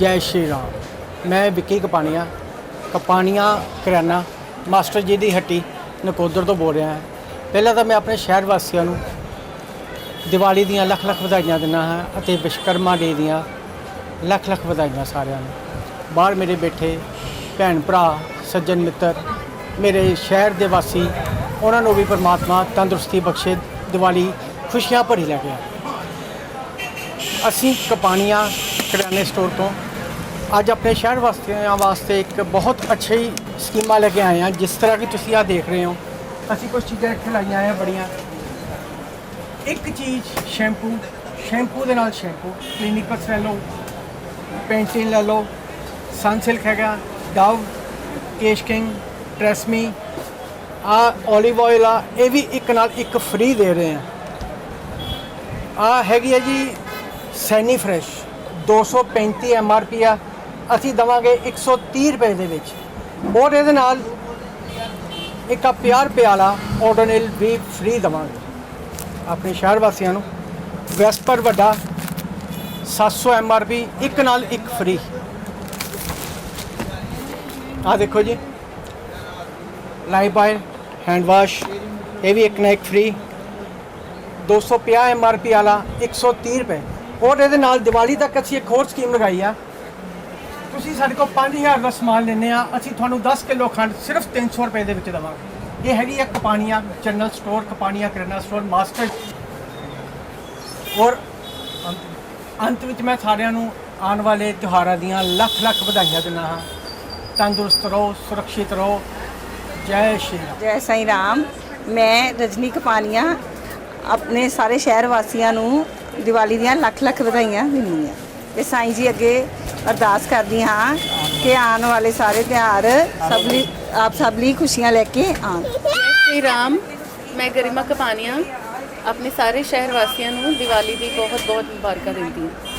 ਜੈ ਸ਼੍ਰੀ ਰਾਮ। ਮੈਂ ਵਿੱਕੀ ਕਪਾਣੀਆ ਕਪਾਣੀਆ ਕਰਿਆਨਾ, ਮਾਸਟਰ ਜੀ ਦੀ ਹੱਟੀ ਨਕੋਦਰ ਤੋਂ ਬੋਲ ਰਿਹਾ ਹਾਂ। ਪਹਿਲਾਂ ਤਾਂ ਮੈਂ ਆਪਣੇ ਸ਼ਹਿਰ ਵਾਸੀਆਂ ਨੂੰ ਦੀਵਾਲੀ ਦੀਆਂ ਲੱਖ ਲੱਖ ਵਧਾਈਆਂ ਦਿੰਦਾ ਹਾਂ ਅਤੇ ਵਿਸ਼ਕਰਮਾ ਡੇ ਦੀਆਂ ਲੱਖ ਲੱਖ ਵਧਾਈਆਂ ਸਾਰਿਆਂ ਨੂੰ। ਬਾਹਰ ਮੇਰੇ ਬੈਠੇ ਭੈਣ ਭਰਾ, ਸੱਜਣ ਮਿੱਤਰ, ਮੇਰੇ ਸ਼ਹਿਰ ਦੇ ਵਾਸੀ, ਉਹਨਾਂ ਨੂੰ ਵੀ ਪਰਮਾਤਮਾ ਤੰਦਰੁਸਤੀ ਬਖਸ਼ੇ, ਦੀਵਾਲੀ ਖੁਸ਼ੀਆਂ ਭਰੀ ਲੈ ਕੇ ਅਸੀਂ ਕਪਾਣੀਆਂ ਕਰਿਆਨੇ ਸਟੋਰ ਤੋਂ ਅੱਜ ਆਪਣੇ ਸ਼ਹਿਰ ਵਾਸੀਆਂ ਵਾਸਤੇ ਇੱਕ ਬਹੁਤ ਅੱਛੀ ਸਕੀਮਾਂ ਲੈ ਕੇ ਆਏ ਹਾਂ। ਜਿਸ ਤਰ੍ਹਾਂ ਕਿ ਤੁਸੀਂ ਆ ਦੇਖ ਰਹੇ ਹੋ। ਅਸੀਂ ਕੁਝ ਚੀਜ਼ਾਂ ਇੱਥੇ ਲਾਈਆਂ ਆ ਬੜੀਆਂ। ਇੱਕ ਚੀਜ਼ ਸ਼ੈਂਪੂ। ਸ਼ੈਂਪੂ ਦੇ ਨਾਲ ਸ਼ੈਂਪੂ। ਕਲੀਨਿਕਸ ਲੈ ਲਓ ਪੈਂਟਿਨ ਲੈ ਲਓ ਸਨਸਿਲਕ ਹੈਗਾ ਡਵ ਕੇਸ਼ ਕਿੰਗ ਟ੍ਰੈਸਮੀ ਆ 올ਿਵ ਆਇਲ ਆ, ਇਹ ਵੀ ਇੱਕ ਨਾਲ ਇੱਕ ਫ੍ਰੀ ਦੇ ਰਹੇ ਆ ਆ ਹੈਗੀ ਹੈ ਜੀ ਸੈਨੀ ਫਰੈਸ਼ 235 ਐਮਆਰਪੀ ਆ। ਅਸੀਂ ਦਵਾਂਗੇ 130 ਰੁਪਏ ਦੇ ਵਿੱਚ। ਔਰ ਇਹਦੇ ਨਾਲ ਇੱਕ ਆ 50 ਰੁਪਏ ਵਾਲਾ ਆਰਡਨਲ ਵੀ ਫ੍ਰੀ ਦਵਾਂਗੇ। ਆਪਣੇ ਸ਼ਹਿਰ ਵਾਸੀਆਂ ਨੂੰ। ਵੈਸਪਰ ਵੱਡਾ 700 ਐਮਆਰਪੀ ਇੱਕ ਨਾਲ ਇੱਕ ਫ੍ਰੀ ਆ ਦੇਖੋ ਜੀ। ਲਾਈਫ ਬਾਏ ਹੈਂਡ ਵਾਸ਼ ਇਹ ਵੀ ਇੱਕ ਨਾ ਇੱਕ ਫ੍ਰੀ 250 ਐਮਆਰਪੀ ਵਾਲਾ 130 ਰੁਪਏ। ਔਰ ਇਹਦੇ ਨਾਲ ਦੀਵਾਲੀ ਤੱਕ ਅਸੀਂ ਇੱਕ ਹੋਰ ਸਕੀਮ ਲਗਾਈ ਆ। ਤੁਸੀਂ ਸਾਡੇ ਕੋਲ 5000 ਦਾ ਸਮਾਨ ਲੈਂਦੇ ਆ ਅਸੀਂ ਤੁਹਾਨੂੰ 10 ਕਿਲੋ ਖੰਡ ਸਿਰਫ 300 ਰੁਪਏ ਦੇ ਵਿੱਚ ਦੇਵਾਂਗੇ। ਇਹ ਹੈਗੀ ਆ ਕਪਾਣੀਆਂ ਜਨਰਲ ਸਟੋਰ ਕਪਾਣੀਆਂ ਕਿਰਾਣਾ ਸਟੋਰ ਮਾਸਟਰ ਔਰ ਅੰਤ- ਅੰਤ ਵਿੱਚ ਮੈਂ ਸਾਰਿਆਂ ਨੂੰ ਆਉਣ ਵਾਲੇ ਤਿਉਹਾਰਾਂ ਦੀਆਂ ਲੱਖ ਲੱਖ ਵਧਾਈਆਂ ਦਿੰਦਾ ਹਾਂ। ਤੰਦਰੁਸਤ ਰਹੋ, ਸੁਰੱਖਿਅਤ ਰਹੋ। ਜੈ ਸ਼੍ਰੀ ਰਾਮ। ਜੈ ਸਾਈਂ ਰਾਮ। ਮੈਂ ਰਜਨੀ ਕਪਾਨੀਆ, ਆਪਣੇ ਸਾਰੇ ਸ਼ਹਿਰ ਵਾਸੀਆਂ ਨੂੰ ਦੀਵਾਲੀ ਦੀਆਂ ਲੱਖ ਲੱਖ ਵਧਾਈਆਂ ਦਿੰਦੀ ਹਾਂ। ਤੇ ਸਾਈਂ ਜੀ ਅੱਗੇ ਅਰਦਾਸ ਕਰਦੀ ਹਾਂ ਕਿ ਆਉਣ ਵਾਲੇ ਸਾਰੇ ਤਿਉਹਾਰ ਸਭ ਲਈ ਆਪ ਸਭ ਲਈ ਖੁਸ਼ੀਆਂ ਲੈ ਕੇ ਆਉਣ। ਸ਼੍ਰੀ ਰਾਮ, ਮੈਂ ਗਰਿਮਾ ਕਪਾਨੀਆ, ਆਪਣੇ ਸਾਰੇ ਸ਼ਹਿਰ ਵਾਸੀਆਂ ਨੂੰ ਦੀਵਾਲੀ ਦੀ ਬਹੁਤ ਬਹੁਤ ਮੁਬਾਰਕਾਂ ਦਿੰਦੀ ਹਾਂ।